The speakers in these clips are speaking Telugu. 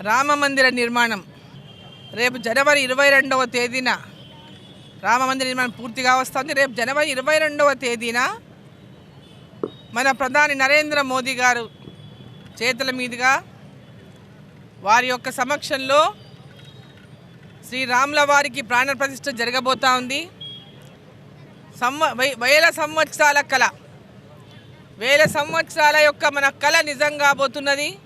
రామ మందిర నిర్మాణం. రేపు జనవరి ఇరవై రెండవ తేదీన రామ మందిర నిర్మాణం పూర్తిగా వస్తుంది. రేపు జనవరి ఇరవై రెండవ తేదీన మన ప్రధాని నరేంద్ర మోదీ గారు చేతుల మీదుగా వారి యొక్క సమక్షంలో శ్రీరాముల వారికి ప్రాణప్రతిష్ఠ జరగబోతా ఉంది. సంవ వే- వేల సంవత్సరాల కళ. వేల సంవత్సరాల యొక్క మన కళ నిజం కాబోతున్నది.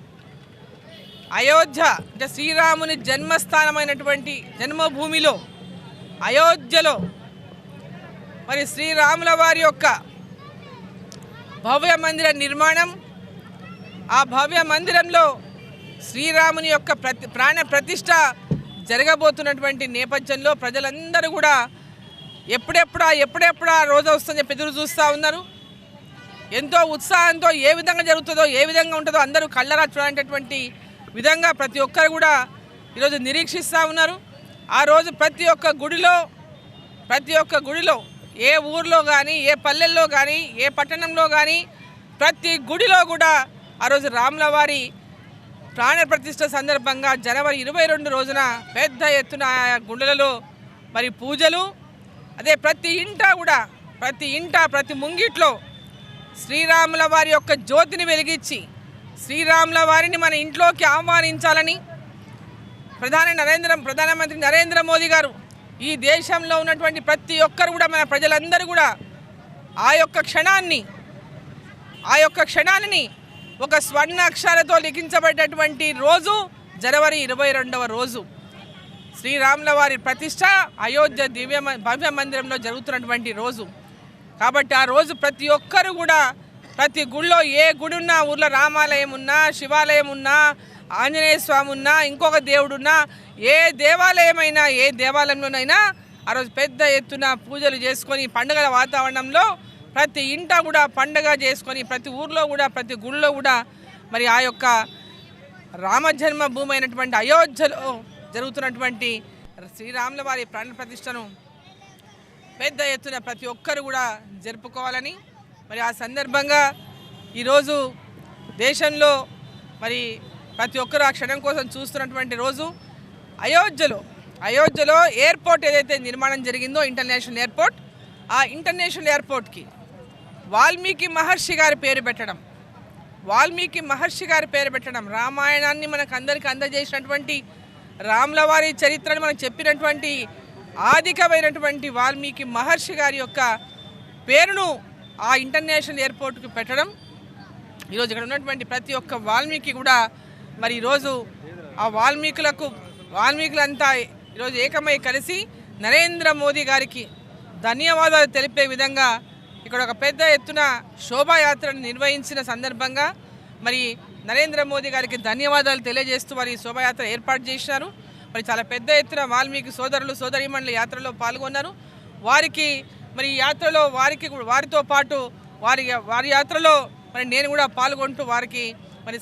అయోధ్య అంటే శ్రీరాముని జన్మస్థానమైనటువంటి జన్మభూమిలో అయోధ్యలో మరి శ్రీరాముల వారి యొక్క భవ్య మందిర నిర్మాణం ఆ భవ్య మందిరంలో శ్రీరాముని యొక్క ప్రతి ప్రాణ ప్రతిష్ట జరగబోతున్నటువంటి నేపథ్యంలో ప్రజలందరూ కూడా ఎప్పుడెప్పుడా ఎప్పుడెప్పుడా రోజు వస్తుందని చెప్పి ఎదురు చూస్తూ ఉన్నారు. ఎంతో ఉత్సాహంతో ఏ విధంగా జరుగుతుందో ఏ విధంగా ఉంటుందో అందరూ కళ్ళరా చూడేటటువంటి విధంగా ప్రతి ఒక్కరు కూడా ఈరోజు నిరీక్షిస్తూ ఉన్నారు. ఆ రోజు ప్రతి ఒక్క గుడిలో ప్రతి ఒక్క గుడిలో ఏ ఊర్లో కానీ ఏ పల్లెల్లో కానీ ఏ పట్టణంలో కానీ ప్రతి గుడిలో కూడా ఆ రోజు రాములవారి ప్రాణ ప్రతిష్ట సందర్భంగా జనవరి ఇరవై రెండు రోజున పెద్ద ఎత్తున ఆయా గుండెలలో మరి పూజలు. అదే ప్రతి ఇంట కూడా ప్రతి ఇంట ప్రతి ముంగిట్లో శ్రీరాముల వారి యొక్క జ్యోతిని వెలిగించి శ్రీరాముల వారిని మన ఇంట్లోకి ఆహ్వానించాలని ప్రధాని నరేంద్ర ప్రధానమంత్రి నరేంద్ర మోదీ గారు ఈ దేశంలో ఉన్నటువంటి ప్రతి ఒక్కరు కూడా మన ప్రజలందరూ కూడా ఆ యొక్క క్షణాన్ని ఆ యొక్క క్షణాన్ని ఒక స్వర్ణ అక్షరాలతో లిఖించబడ్డటువంటి రోజు జనవరి ఇరవై రెండవ రోజు. శ్రీరాముల వారి ప్రతిష్ట అయోధ్య దివ్య భవ్య మందిరంలో జరుగుతున్నటువంటి రోజు. కాబట్టి ఆ రోజు ప్రతి ఒక్కరు కూడా ప్రతి గుళ్ళో ఏ గుడి ఉన్నా ఊర్లో రామాలయం ఉన్నా శివాలయం ఉన్నా ఆంజనేయ స్వామి ఉన్నా ఇంకొక దేవుడున్నా ఏ దేవాలయమైనా ఏ దేవాలయంలోనైనా ఆ రోజు పెద్ద ఎత్తున పూజలు చేసుకొని పండుగల వాతావరణంలో ప్రతి ఇంట కూడా పండగ చేసుకొని ప్రతి ఊర్లో కూడా ప్రతి గుళ్ళో కూడా మరి ఆ యొక్క రామజన్మ భూమి అయినటువంటి అయోధ్యలో జరుగుతున్నటువంటి శ్రీరాముల వారి ప్రాణ ప్రతిష్టను పెద్ద ఎత్తున ప్రతి ఒక్కరు కూడా జరుపుకోవాలని మరి ఆ సందర్భంగా ఈరోజు దేశంలో మరి ప్రతి ఒక్కరు ఆ క్షణం కోసం చూస్తున్నటువంటి రోజు అయోధ్యలో అయోధ్యలో ఎయిర్పోర్ట్ ఏదైతే నిర్మాణం జరిగిందో ఇంటర్నేషనల్ ఎయిర్పోర్ట్ ఆ ఇంటర్నేషనల్ ఎయిర్పోర్ట్కి వాల్మీకి మహర్షి గారి పేరు పెట్టడం వాల్మీకి మహర్షి గారి పేరు పెట్టడం రామాయణాన్ని మనకు అందరికీ అందజేసినటువంటి రాములవారి చరిత్రను మనకు చెప్పినటువంటి ఆధికమైనటువంటి వాల్మీకి మహర్షి గారి యొక్క పేరును ఆ ఇంటర్నేషనల్ ఎయిర్పోర్ట్కి పెట్టడం. ఈరోజు ఇక్కడ ఉన్నటువంటి ప్రతి ఒక్క వాల్మీకి కూడా మరి ఈరోజు ఆ వాల్మీకులకు వాల్మీకులంతా ఈరోజు ఏకమై కలిసి నరేంద్ర మోదీ గారికి ధన్యవాదాలు తెలిపే విధంగా ఇక్కడ ఒక పెద్ద ఎత్తున శోభాయాత్రను నిర్వహించిన సందర్భంగా మరి నరేంద్ర మోదీ గారికి ధన్యవాదాలు తెలియజేస్తూ మరి శోభాయాత్ర ఏర్పాటు చేసినారు. మరి చాలా పెద్ద ఎత్తున వాల్మీకి సోదరులు సోదరీమణుల యాత్రలో పాల్గొన్నారు. వారికి మరి ఈ యాత్రలో వారికి కూడా- వారితో పాటు వారి వారి యాత్రలో మరి నేను కూడా పాల్గొంటూ వారికి మరి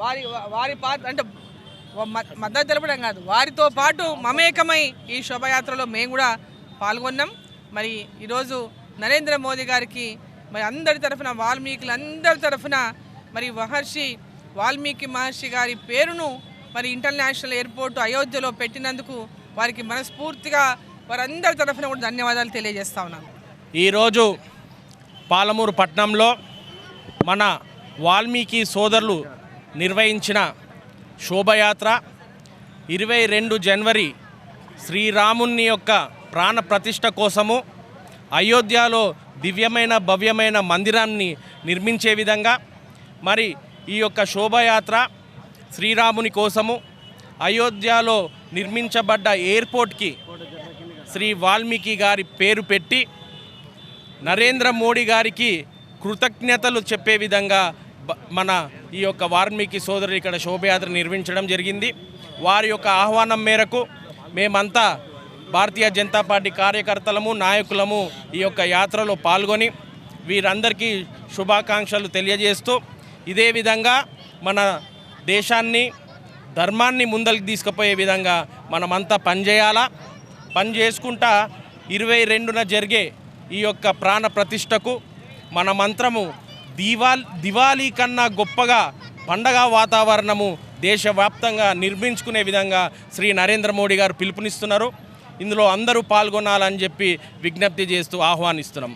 వారి వారి పాత్ర అంటే మ- మద్దతు తెలపడం కాదు. వారితో పాటు మమేకమై ఈ శోభయాత్రలో మేము కూడా పాల్గొన్నాం. మరి ఈరోజు నరేంద్ర మోదీ గారికి మరి అందరి తరఫున వాల్మీకులు అందరి తరఫున మరి మహర్షి వాల్మీకి మహర్షి గారి పేరును మరి ఇంటర్నేషనల్ ఎయిర్పోర్ట్ అయోధ్యలో పెట్టినందుకు వారికి మనస్ఫూర్తిగా వారందరి తరఫున కూడా ధన్యవాదాలు తెలియజేస్తా ఉన్నాను. ఈరోజు పాలమూరు పట్టణంలో మన వాల్మీకి సోదరులు నిర్వహించిన శోభయాత్ర ఇరవై రెండు జనవరి శ్రీరాముని యొక్క ప్రాణ ప్రతిష్ట కోసము అయోధ్యలో దివ్యమైన భవ్యమైన మందిరాన్ని నిర్మించే విధంగా మరి ఈ యొక్క శోభయాత్ర శ్రీరాముని కోసము అయోధ్యలో నిర్మించబడ్డ ఎయిర్పోర్ట్కి శ్రీ వాల్మీకి గారి పేరు పెట్టి నరేంద్ర మోడీ గారికి కృతజ్ఞతలు చెప్పే విధంగా మన ఈ యొక్క వాల్మీకి సోదరులు ఇక్కడ శోభయాత్ర నిర్వహించడం జరిగింది. వారి యొక్క ఆహ్వానం మేరకు మేమంతా భారతీయ జనతా పార్టీ కార్యకర్తలము నాయకులము ఈ యొక్క యాత్రలో పాల్గొని వీరందరికీ శుభాకాంక్షలు తెలియజేస్తూ ఇదే విధంగా మన దేశాన్ని ధర్మాన్ని ముందరికి తీసుకుపోయే విధంగా మనమంతా పనిచేయాలా? పని చేసుకుంటా ఇరవై రెండున జరిగే ఈ యొక్క ప్రాణ ప్రతిష్టకు మన మంత్రము దివాల్ దివాళీ కన్నా గొప్పగా పండగ వాతావరణము దేశవ్యాప్తంగా నిర్మించుకునే విధంగా శ్రీ నరేంద్ర మోడీ గారు పిలుపునిస్తున్నారు. ఇందులో అందరూ పాల్గొనాలని చెప్పి విజ్ఞప్తి చేస్తూ ఆహ్వానిస్తున్నాం.